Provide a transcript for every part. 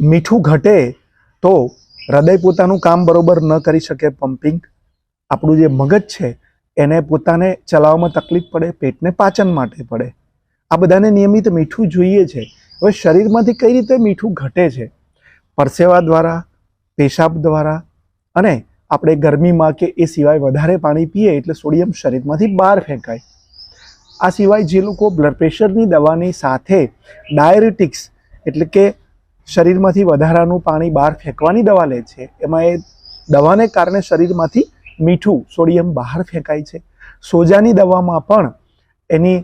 મીઠું ઘટે તો હૃદય પોતાનું કામ બરોબર ન કરી શકે પમ્પિંગ. આપણું જે મગજ છે, એને પોતાને ચલાવવામાં તકલીફ પડે, પેટને પાચન માટે પડે. આ બધાને નિયમિત મીઠું જોઈએ છે. હવે શરીરમાંથી કઈ રીતે મીઠું ઘટે છે? પરસેવા દ્વારા, પેશાબ દ્વારા અને આપણે ગરમીમાં કે એ સિવાય વધારે પાણી પીએ એટલે સોડિયમ શરીરમાંથી બહાર ફેંકાય. આ સિવાય જે લોકો બ્લડ પ્રેશરની દવાની સાથે ડાયરેટિક્સ એટલે કે શરીરમાંથી વધારાનું પાણી બહાર ફેંકવાની દવા લે છે. એમાં એ દવાને કારણે શરીરમાંથી મીઠું, સોડિયમ બહાર ફેંકાય છે. સોજાની દવામાં પણ એની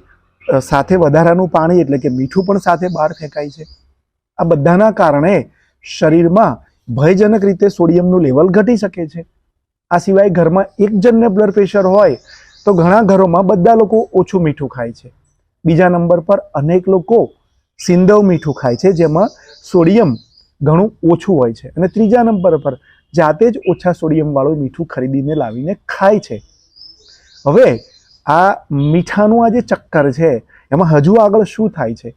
સાથે વધારાનું પાણી એટલે કે મીઠું પણ સાથે બહાર ફેંકાય છે. આ બધાના કારણે શરીરમાં ભયજનક રીતે સોડિયમનું લેવલ ઘટી શકે છે. આ સિવાય ઘરમાં એક જણને બ્લડ પ્રેશર હોય તો ઘણા ઘરોમાં બધા લોકો ઓછું મીઠું ખાય છે. બીજા નંબર પર અનેક લોકો સિંધવ મીઠું ખાય છે, જેમાં સોડિયમ ઘણું ઓછું હોય છે. અને ત્રીજા નંબર પર જાતે જ ઓછા સોડિયમવાળું મીઠું ખરીદીને લાવીને ખાય છે. હવે આ મીઠાનું આ જે ચક્કર છે, એમાં હજુ આગળ શું થાય છે?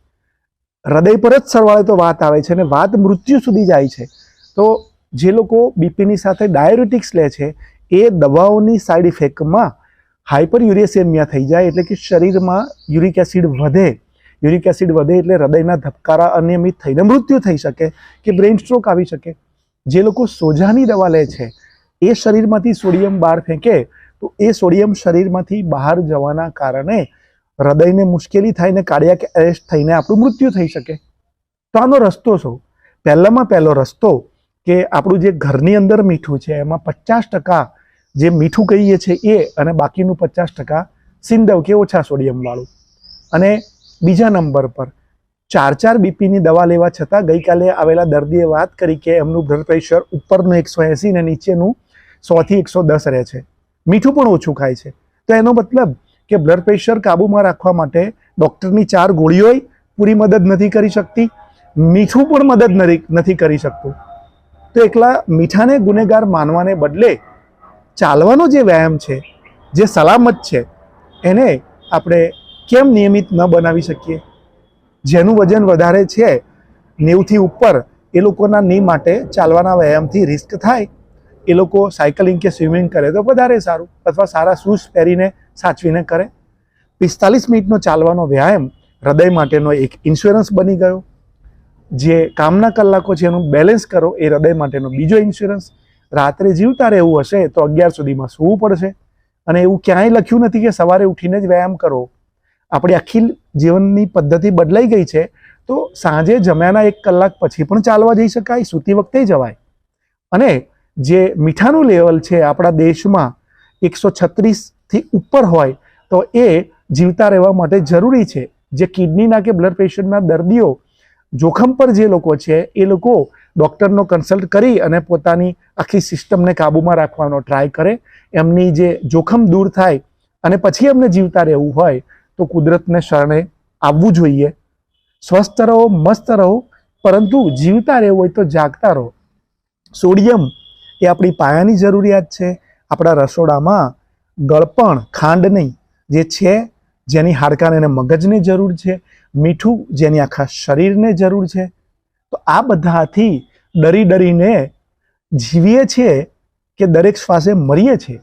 હૃદય પર જ સરવાળે તો વાત આવે છે અને વાત મૃત્યુ સુધી જાય છે. તો જે લોકો બીપીની સાથે ડાયાબિટીક્સ લે છે, એ દવાઓની સાઇડ ઇફેક્ટમાં હાઇપર યુરેસેમિયા થઈ જાય એટલે કે શરીરમાં યુરિક એસિડ વધે. યુરિક એસિડ વધે એટલે હૃદયના ધબકારા અનિયમિત થઈને મૃત્યુ થઈ શકે કે બ્રેઇન સ્ટ્રોક આવી શકે જે લોકો સોજાની દવા લે છે એ શરીરમાંથી સોડિયમ બહાર ફેંકે તો એ સોડિયમ શરીરમાંથી બહાર જવાના કારણે હૃદયને મુશ્કેલી થાય ને કાર્ડિયાક એરેસ્ટ થઈને આપણું મૃત્યુ થઈ શકે તો આનો રસ્તો શું પહેલામાં પહેલો રસ્તો કે આપણું જે ઘરની અંદર મીઠું છે, એમાં પચાસ ટકા જે મીઠું કહીએ છીએ એ અને બાકીનું પચાસ ટકા સિંધવ કે ઓછા સોડિયમવાળું અને બીજા નંબર પર. ચાર ચાર બીપીની દવા લેવા છતાં ગઈકાલે આવેલા દર્દીએ વાત કરી કે એમનું બ્લડ પ્રેશર ઉપરનું એકસો એંસી ને નીચેનું સોથી એકસો દસ રહે છે. મીઠું પણ ઓછું ખાય છે. તો એનો મતલબ કે બ્લડ પ્રેશર કાબૂમાં રાખવા માટે ડૉક્ટરની ચાર ગોળીઓ પૂરી મદદ નથી કરી શકતી, મીઠું પણ મદદ નથી કરી શકતું. તો એકલા મીઠાને ગુનેગાર માનવાને બદલે ચાલવાનો જે વ્યાયામ છે, જે સલામત છે, એને આપણે કેમ નિયમિત ન બનાવી શકીએ? જેનું વજન વધારે છે, નેવથી ઉપર, એ લોકોના ની માટે ચાલવાના વ્યાયામથી રિસ્ક થાય. એ લોકો સાયકલિંગ કે સ્વિમિંગ કરે તો વધારે સારું અથવા સારા શૂઝ પહેરીને સાચવીને કરે. પિસ્તાલીસ મિનિટનો ચાલવાનો વ્યાયામ હૃદય માટેનો એક ઇન્સ્યોરન્સ બની ગયો. જે કામના કલાકો છે એનું બેલેન્સ કરો, એ હૃદય માટેનો બીજો ઇન્સ્યોરન્સ રાત્રે જીવતા રહેવું હશે તો અગિયાર સુધીમાં સૂવું પડશે. અને એવું ક્યાંય લખ્યું નથી કે સવારે ઉઠીને જ વ્યાયામ કરો. આપણી આખી જીવનની પદ્ધતિ બદલાઈ ગઈ છે, તો સાંજે જમ્યાના એક કલાક પછી પણ ચાલવા જઈ શકાય, સૂતી વખતે જવાય. અને જે મીઠાનું લેવલ છે આપણા દેશમાં એકસો છત્રીસથી ઉપર હોય, તો એ જીવતા રહેવા માટે જરૂરી છે. જે કિડનીના કે બ્લડ પ્રેશરના દર્દીઓ, જોખમ પર જે લોકો છે, એ લોકો ડૉક્ટરનો કન્સલ્ટ કરી અને પોતાની આખી સિસ્ટમને કાબૂમાં રાખવાનો ટ્રાય કરે. એમની જે જોખમ દૂર થાય અને પછી એમને જીવતા રહેવું હોય તો કુદરતને શરણે આવવું જોઈએ. સ્વસ્થ રહો, મસ્ત રહો, પરંતુ જીવતા રહેવું હોય તો જાગતા રહો. સોડિયમ એ આપણી પાયાની જરૂરિયાત છે. આપણા રસોડામાં ગળપણ, ખાંડ નહીં, જે છે જેની હાડકાને અને મગજને જરૂર છે. મીઠું જેની આખા શરીરને જરૂર છે. તો આ બધાથી ડરી ડરીને જીવીએ છીએ કે દરેક શ્વાસે મરીએ છીએ?